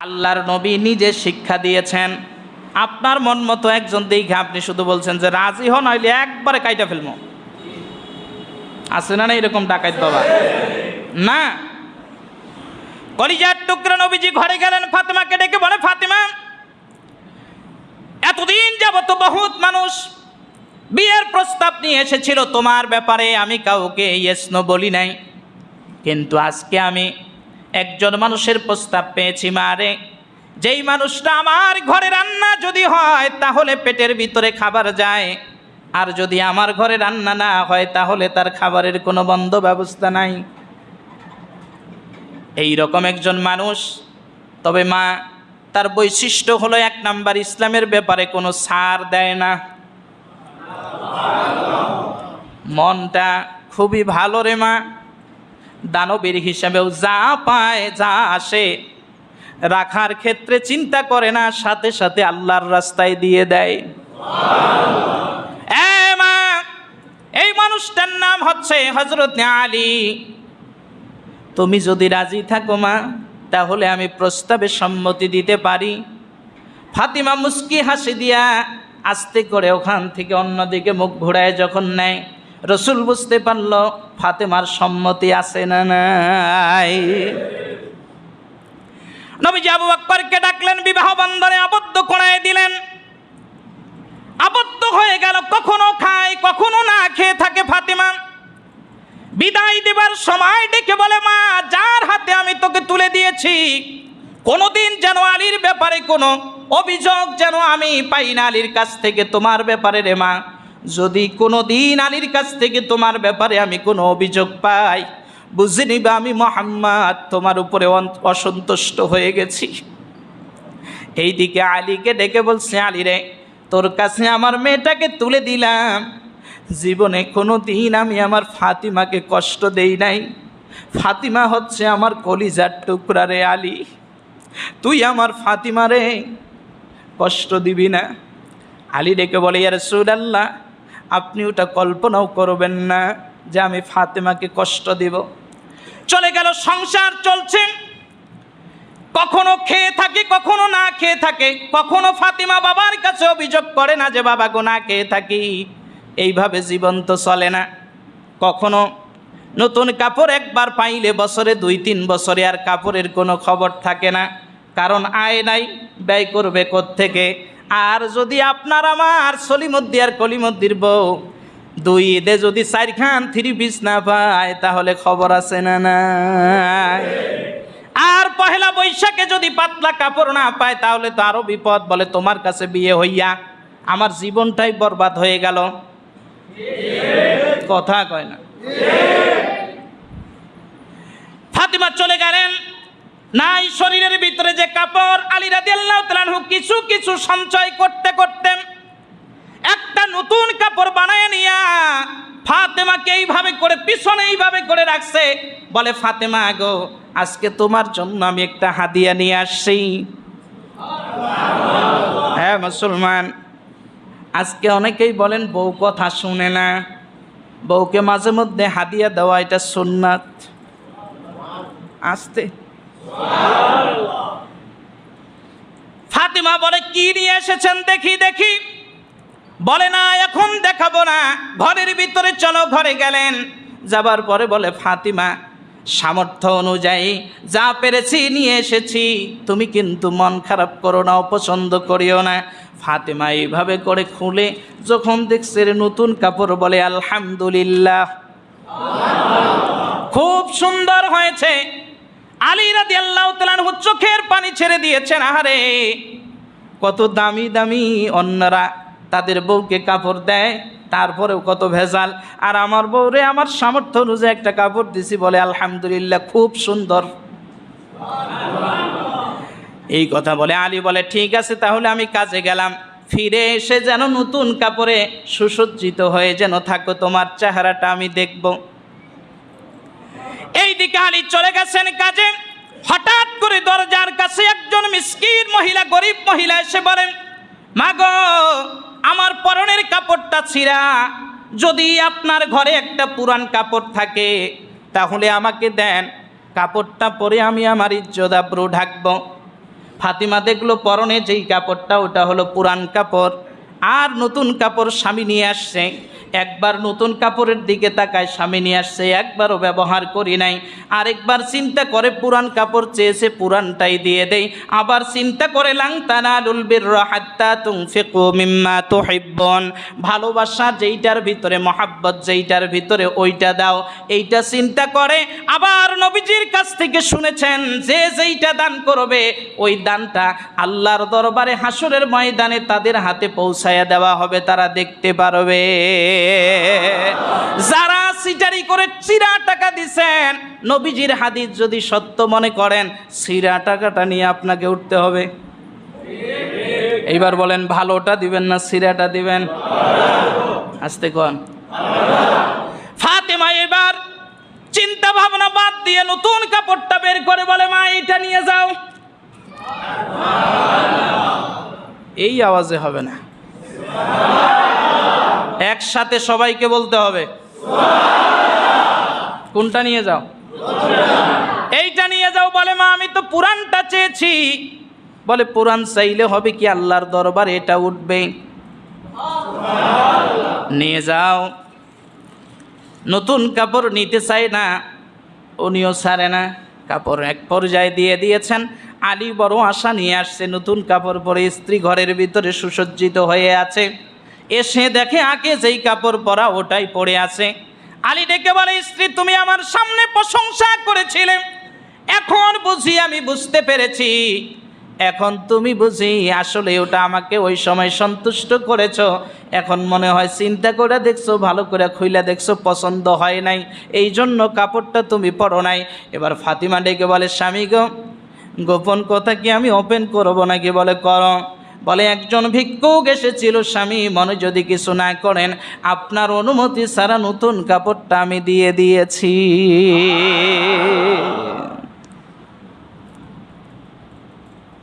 আল্লাহর নবী নিজে শিক্ষা দিয়েছেন। আপনার মন মতো একজন দেখে আপনি শুধু বলছেন যে রাজি হন হইলে একবারে কাইটা ফেলব। আছে না না এরকম ডাকাত বাবা? না। কলিজার টুকরা নবীজি ঘরে গেলেন, ফাতেমাকে ডেকে বলে, ফাতেমা, এতদিন যাবত বহুত মানুষ বিয়ের প্রস্তাব নিয়ে এসেছিল। তোমার ব্যাপারে আমি কাউকে ইয়েস নো বলি নাই। কিন্তু আজকে আমি একজন মানুষের প্রস্তাব পেয়েছি মারে যেই মানুষটা আমার ঘরে রান্না যদি হয়, তাহলে পেটের ভিতরে খাবার যায়। আর যদি আমার ঘরে রান্না না হয়, তাহলে তার খাবারের কোনো বন্ধ ব্যবস্থা নাই। এই রকম একজন মানুষ। তবে মা, তার বৈশিষ্ট্য হলো এক নাম্বার, ইসলামের ব্যাপারে কোনো সার দেয় না। মনটা খুবই ভালো রে মা। দানবীর হিসাবেও যা পায়, যা আসে, রাখার ক্ষেত্রে চিন্তা করে না, সাথে সাথে আল্লাহর রাস্তায় দিয়ে দেয়। এই মানুষটার নাম হচ্ছে হজরত আলী। তুমি যদি রাজি থাকো মা, তাহলে আমি প্রস্তাবে সম্মতি দিতে পারি। ফাতিমা মুস্কি হাসি দিয়া আস্তে করে ওখান থেকে অন্যদিকে মুখ ঘোরায় যখন নেয়। রসুল বুঝতে পারল ফাতেমার সম্মতি আছে না নাই। নবীজি আবু আকবরকে ডাকলেন, বিবাহ বন্ধনে আবদ্ধ করায় দিলেন। আবদ্ধ হয়ে গেল, কখনো খায়, কখনো না খেয়ে থাকে ফাতেমা। বিদায় দেবার সময় ডেকে বলে, মা, যার হাতে আমি তোকে তুলে দিয়েছি, কোনোদিন যেন আলীর ব্যাপারে কোনো অভিযোগ যেন আমি পাই না, আলীর কাছ থেকে তোমার ব্যাপারে রে মা। যদি কোনো দিন আলীর কাছ থেকে তোমার ব্যাপারে আমি কোনো অভিযোগ পাই, বুঝে নিবা আমি মোহাম্মদ, তোমার উপরে অসন্তুষ্ট হয়ে গেছি। এইদিকে আলীকে ডেকে বলছে, আলী রে, তোর কাছে আমার মেয়েটাকে তুলে দিলাম। জীবনে কোনো দিন আমি আমার ফাতিমাকে কষ্ট দেই নাই। ফাতিমা হচ্ছে আমার কলিজার টুকরা রে আলী। তুই আমার ফাতিমা রে, কষ্ট দিবি না। আলী ডেকে বলে ইয়ার আল্লাহ আপনি ওটা কল্পনাও করবেন না যে আমি ফাতেমাকে কষ্ট দিব। চলে গেল, সংসার চলছে। কখনো খেয়ে থাকে, কখনো না খেয়ে থাকে। কখনো ফাতিমা বাবার কাছে অভিযোগ করে না যে বাবা গো না খেয়ে থাকি। এইভাবে জীবন তো চলে না। কখনো নতুন কাপড় একবার পাইলে বছরে দুই, তিন বছরে আর কাপড়ের কোনো খবর থাকে না। কারণ আয় নাই, ব্যয় করবে থেকে আর যদি আপনার আমার সলিমদ্দি আর কলিমদ্দির বউ, দুই ঈদে যদি চারখান থ্রি পিস না পায়, তাহলে খবর আছে না না আর পহেলা বৈশাখে যদি পাতলা কাপড় না পায়, তাহলে তো আরও বিপদ, বলে তোমার কাছে বিয়ে হইয়া আমার জীবনটাই বরবাদ হয়ে গেল। কথা কয় না। ফাতিমা চলে গেলেন। নাই শরীরের ভিতরে যে কাপড়, আলী রাদি আল্লাহ কিছু কিছু সঞ্চয় করতে করতে একটা নতুন কাপড় বানায় নিয়া ফাতেমাকে এইভাবে করে, পিছনে এইভাবে করে রাখছে। বলে, ফাতেমা গো, আজকে তোমার জন্য আমি একটা হাদিয়া নিয়ে আসছি। হ্যাঁ মুসলমান। আজকে অনেকেই বলেন, বউ কথা শুনে না। বউকে মাঝে মধ্যে হাদিয়া দেওয়া, এটা সুন্নাত। আসতে ফাতিমা বলে, কি নিয়ে এসেছেন দেখি দেখি। বলে, না, এখন দেখাবো না। ঘরের ভিতরে চলো, ঘরে গেলেন। যাবার পরে বলে, ফাতিমা, সামর্থ্য অনুযায়ী যা পেরেছি নিয়ে এসেছি। তুমি কিন্তু মন খারাপ করো না, অপছন্দ করিও না। ফাতিমা এইভাবে করে খুলে যখন দেখছে নতুন কাপড়, বলে, আলহামদুলিল্লাহ। খুব সুন্দর হয়েছে। আলী রাদি আল্লাহ তালানহু চোখের পানি ছেড়ে দিয়েছেন, আহারে, কত দামি দামি অন্যরা তাদের বউকে কাপড় দেয়, তারপরেও কত ভেজাল। আর আমার বউরে আমার সামর্থ্য অনুযায়ী একটা কাপড় দিছি বলে, আলহামদুলিল্লাহ, খুব সুন্দর। এই কথা বলে আলী বলে, ঠিক আছে, তাহলে আমি কাজে গেলাম। ফিরে এসে যেন নতুন কাপড়ে সুসজ্জিত হয়ে যেন থাকো, তোমার চেহারাটা আমি দেখব। দিকে আলী চলে গেছেন কাজে। হঠাৎ করে দরজার কাছে একজন মিসকিন মহিলা, গরিব মহিলা এসে বলেন মাগো, আমার পরনের কাপড়টা ছিঁড়া। যদি আপনার ঘরে একটা পুরান কাপড় থাকে, তাহলে আমাকে দেন। কাপড়টা পরে আমি আমার ইজ্জত আব্রু ঢাকবো। ফাতিমা দেখল পরনে যেই কাপড়টা, ওটা হলো পুরান কাপড়। আর নতুন কাপড় স্বামী নিয়ে আসছে। একবার নতুন কাপড়ের দিকে তাকায় স্বামী নিয়ে আসছে, একবারও ব্যবহার করি নাই। আরেকবার চিন্তা করে পুরান কাপড় চেয়েছে পুরানটাই দিয়ে দেই। আবার চিন্তা করে লাংতানা ভালোবাসা যেইটার ভিতরে, মহাব্বত যেইটার ভিতরে, ওইটা দাও। এইটা চিন্তা করে, আবার নবীজির কাছ থেকে শুনেছেন, যে যেইটা দান করবে, ওই দানটা আল্লাহর দরবারে হাসরের ময়দানে তাদের হাতে পৌঁছায়া দেওয়া হবে, তারা দেখতে পারবে। যারা সিটারি করে চিরা টাকা দিছেন, নবীজির হাদিস যদি সত্য মনে করেন, চিরা টাকাটা নিয়ে আপনাকে উঠতে হবে। এইবার বলেন, ভালোটা দিবেন না সিরাটা দিবেন? আসতে কন। ফাতেমা এবার চিন্তা ভাবনা বাদ দিয়ে নতুন কাপড়টা বের করে বলে, মা, এটা নিয়ে যাও। এই আওয়াজে হবে না। একসাথে সবাইকে বলতে হবে। কোনটা নিয়ে যাও? এইটা নিয়ে যাও বলে, মা, আমি তো পুরানটা চেয়েছি। বলে পুরান চাইলে হবে কি আল্লাহর দরবার এটা উঠবে? নিয়ে যাও। নতুন কাপড় নিতে চাই না, উনিও ছাড়ে না। কাপড় এক পর্যায়ে দিয়ে দিয়েছেন। আলী বড় আশা নিয়ে আসছে, নতুন কাপড় পরে স্ত্রী ঘরের ভিতরে সুসজ্জিত হয়ে আছে। এসে দেখে আগে যেই কাপড় পরা ওটাই পড়ে আছে। আলী ডেকে বলে, স্ত্রী, তুমি আমার সামনে প্রশংসা করেছিলে। এখন বুঝি আমি বুঝতে পেরেছি। এখন তুমি বুঝি আসলে ওটা আমাকে ওই সময় সন্তুষ্ট করেছ। এখন মনে হয় চিন্তা করে দেখছ, ভালো করে খুইলা দেখছ, পছন্দ হয় নাই। এই জন্য কাপড়টা তুমি পরো নাই। এবার ফাতিমা ডেকে বলে, স্বামী গো, গোপন কথা কি আমি ওপেন করব নাকি? বলে, করো। বলে, একজন ভিক্ষুক এসেছিল, স্বামী, মনে যদি কিছু না করেন, আপনার অনুমতি ছাড়া নতুন কাপড়টা আমি দিয়ে দিয়েছি।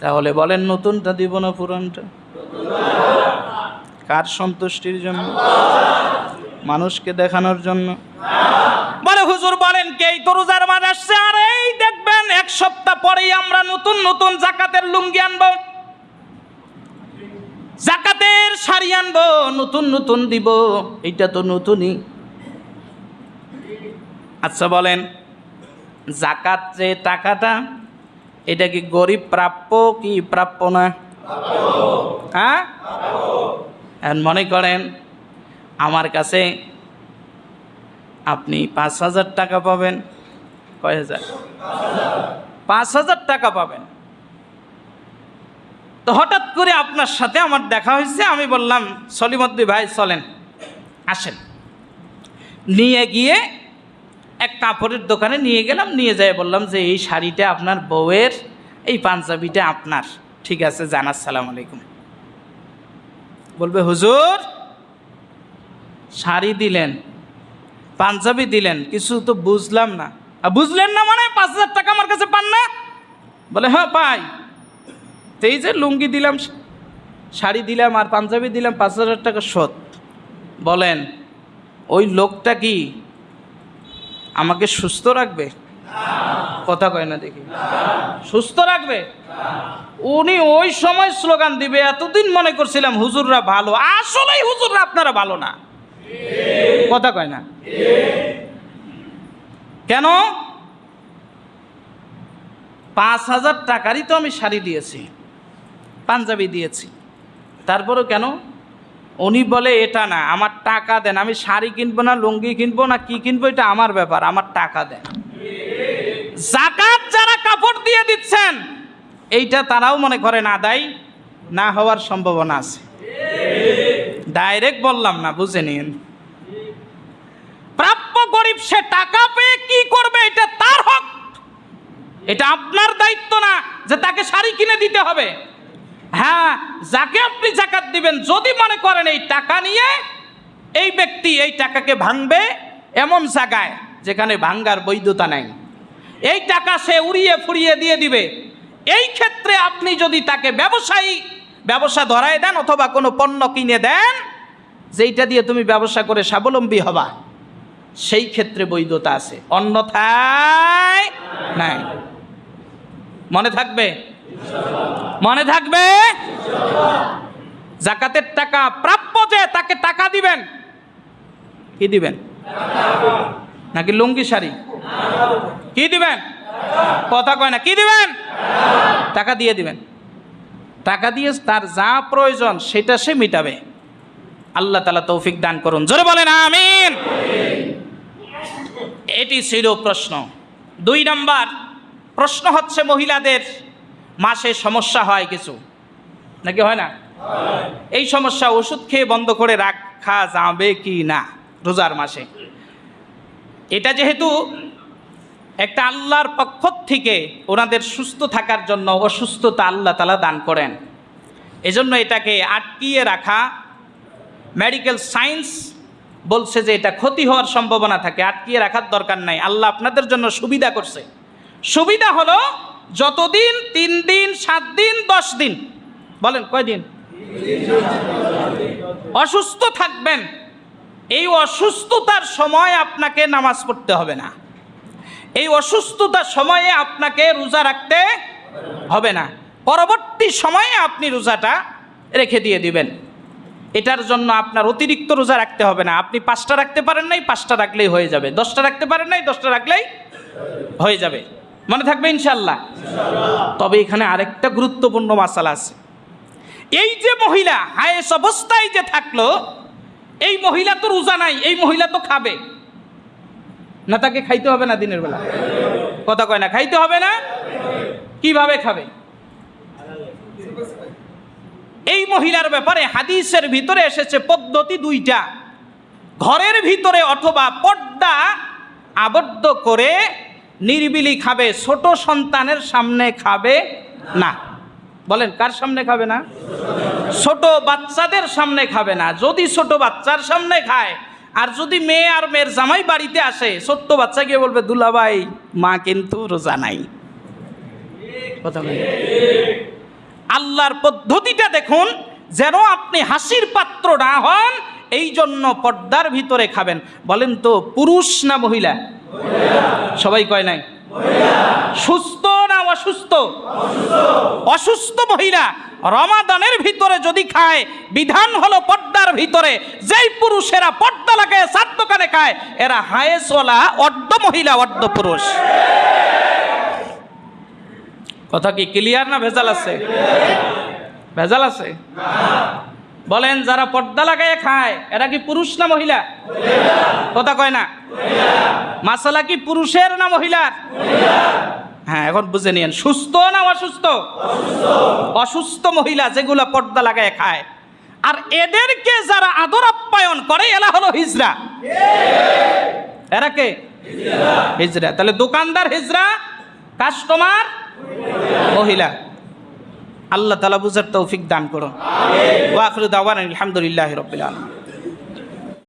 তাহলে বলেন, নতুনটা দিব না পুরানটা? কার সন্তুষ্টির জন্য? মানুষকে দেখানোর জন্য? বলে, হুজুর, বলেন কে? এই তো রোজার আসছে, আর এই দেখবেন, এক সপ্তাহ পরেই আমরা নতুন নতুন জাকাতের লুঙ্গি আনব। শাড়ি আনব, নতুন নতুন দিব। এইটা তো নতুনই। আচ্ছা বলেন, জাকাত যে টাকাটা, এটা কি গরিব প্রাপ্য কি প্রাপ্য না? হ্যাঁ? মনে করেন, আমার কাছে আপনি পাঁচ হাজার টাকা পাবেন। কয় হাজার? পাঁচ হাজার টাকা পাবেন। তো হঠাৎ করে আপনার সাথে আমার দেখা হয়েছে, আমি বললাম সলিমদ্দি ভাই, চলেন, আসেন। নিয়ে গিয়ে এক কাপড়ের দোকানে নিয়ে গেলাম, নিয়ে যাই বললাম যে এই শাড়িটা আপনার বউয়ের, এই পাঞ্জাবিটা আপনার। ঠিক আছে, জান, আসসালামু আলাইকুম। বলবে, হুজুর, শাড়ি দিলেন, পাঞ্জাবি দিলেন, কিছু তো বুঝলাম না। বুঝলেন না মানে পাঁচ হাজার টাকা আমার কাছে পান না? বলে হ্যাঁ পাই। এই যে লুঙ্গি দিলাম, শাড়ি দিলাম আর পাঞ্জাবি দিলাম, পাঁচ হাজার টাকা শোধ। বলেন, ওই লোকটা কি আমাকে সুস্থ রাখবে? কথা কয় না দেখি। সুস্থ রাখবে? উনি ওই সময় স্লোগান দিবে, এতদিন মনে করছিলাম হুজুররা ভালো। আসলেই হুজুররা আপনারা ভালো না। কথা কয় না। কেন? পাঁচ হাজার টাকারই তো আমি শাড়ি দিয়েছি। পাঞ্জাবি দিয়েছি। তারপরেও কেন? উনি বলে, এটা না, আমার টাকা দেন। আমি শাড়ি কিনবো না, লুঙ্গি কিনবো না, কি কিনবো? এটা আমার ব্যাপার, আমার টাকা দেন। জাকাত যারা কাপড় দিয়ে দিচ্ছেন, এইটা তারাও মনে করেন আদায় না হওয়ার সম্ভাবনা আছে। ডাইরেক্ট বললাম না, বুঝে নিন। প্রাপ্য গরিব সে টাকা পেয়ে কি করবে? এটা তার হক। এটা আপনার দায়িত্ব না যে তাকে শাড়ি কিনে দিতে হবে। হ্যাঁ যাকে আপনি জাকাত দিবেন, যদি মনে করেন এই টাকা নিয়ে এই ব্যক্তি এই টাকাকে ভাঙবে এমন জায়গায় যেখানে ভাঙ্গার বৈধতা নাই। এই টাকা সে উড়িয়ে ফুরিয়ে দিয়ে দিবে। এই ক্ষেত্রে আপনি যদি তাকে ব্যবসায়ী, ব্যবসা ধরায় দেন অথবা কোনো পণ্য কিনে দেন, যেইটা দিয়ে তুমি ব্যবসা করে স্বাবলম্বী হবা, সেই ক্ষেত্রে বৈধতা আছে। অন্যথায় নাই। মনে থাকবে? মনে থাকবে? জাকাতের টাকা প্রাপ্য যে তাকে টাকা দিবেন। কি দিবেন? নাকি লুঙ্গি শাড়ি? কি দিবেন? কথা কয় না, কি দিবেন? টাকা দিয়ে দিবেন। টাকা দিয়ে তার যা প্রয়োজন সেটা সে মিটাবে। আল্লাহ তালা তৌফিক দান করুন। জোরে বলেন, আমিন। এটি ছিল প্রশ্ন। দুই নম্বর প্রশ্ন হচ্ছে মহিলাদের মাসে সমস্যা হয় কিছু। নাকি হয় না? এই সমস্যা ওষুধ খেয়ে বন্ধ করে রাখা যাবে কি না রোজার মাসে? এটা যেহেতু একটা আল্লাহর পক্ষ থেকে ওনাদের সুস্থ থাকার জন্য অসুস্থতা আল্লাহ তালা দান করেন। এজন্য এটাকে আটকিয়ে রাখা মেডিকেল সায়েন্স বলছে যে এটা ক্ষতি হওয়ার সম্ভাবনা থাকে। আটকিয়ে রাখার দরকার নাই। আল্লাহ আপনাদের জন্য সুবিধা করছে। সুবিধা হলো যতদিন তিন দিন, সাত দিন, দশ দিন, বলেন কয়দিন? অসুস্থ থাকবেন। এই অসুস্থতার সময় আপনাকে নামাজ পড়তে হবে না। এই অসুস্থতার সময়ে আপনাকে রোজা রাখতে হবে না। পরবর্তী সময়ে আপনি রোজাটা রেখে দিয়ে দিবেন। এটার জন্য আপনার অতিরিক্ত রোজা রাখতে হবে না। আপনি পাঁচটা রাখতে পারেন নাই, পাঁচটা রাখলেই হয়ে যাবে। দশটা রাখতে পারেন নাই, দশটা রাখলেই হয়ে যাবে। মনে থাকবে ইনশাল্লাহ তবে এখানে আরেকটা গুরুত্বপূর্ণ মাসালা আছে। এই যে মহিলা হায়েস অবস্থায় যে থাকল এই মহিলা তো রোজা নাই এই মহিলা তো খাবে। না তাকে খাইতে হবে না দিনের বেলা? কথা কয় না খাইতে হবে না? কীভাবে খাবে? এই মহিলার ব্যাপারে হাদিসের ভিতরে এসেছে পদ্ধতি দুইটা। ঘরের ভিতরে অথবা পর্দা আবদ্ধ করে নিরিবিলি খাবে, ছোট সন্তানের সামনে খাবে না। বলেন, কার সামনে খাবে না? ছোট বাচ্চাদের সামনে খাবে না। যদি ছোট বাচ্চার সামনে খায়, আর যদি মেয়ে আর মেয়ের জামাই বাড়িতে আসে, ছোট্ট বাচ্চা গিয়ে বলবে দুলাভাই মা কিন্তু রোজা নাই। আল্লাহর পদ্ধতিটা দেখুন, যেন আপনি হাসির পাত্র না হন এই জন্য পর্দার ভিতরে খাবেন। বলেন তো, পুরুষ না মহিলা? সবাই কয় নাই? সুস্থ না অসুস্থ? অসুস্থ মহিলা রমাদানের ভিতরে যদি খায়, বিধান হলো পর্দার ভিতরে। যেই পুরুষেরা পর্দা লাগায়, সাত দোকানে খায়, এরা হায়ে হায়েসওয়ালা, অর্ধ মহিলা, অর্ধ পুরুষ। কথা কি ক্লিয়ার না ভেজাল আছে? ভেজাল আছে? বলেন, যারা পর্দা লাগায় খায়, এরা কি পুরুষ না মহিলা? কথা কয় না? মাসালা কি পুরুষের না মহিলার? হ্যাঁ এখন বুঝে নিয়েন, সুস্থ না অসুস্থ? অসুস্থ মহিলা যেগুলা পর্দা লাগায় খায়। আর এদেরকে যারা আদর আপ্যায়ন করে, এরা হলো হিজরা। এরা কে? হিজরা। তাহলে দোকানদার হিজরা, কাস্টমার মহিলা। আল্লাহ তালা বুঝার তৌফিক দান করো। আলহামদুলিল্লাহ রবিলাম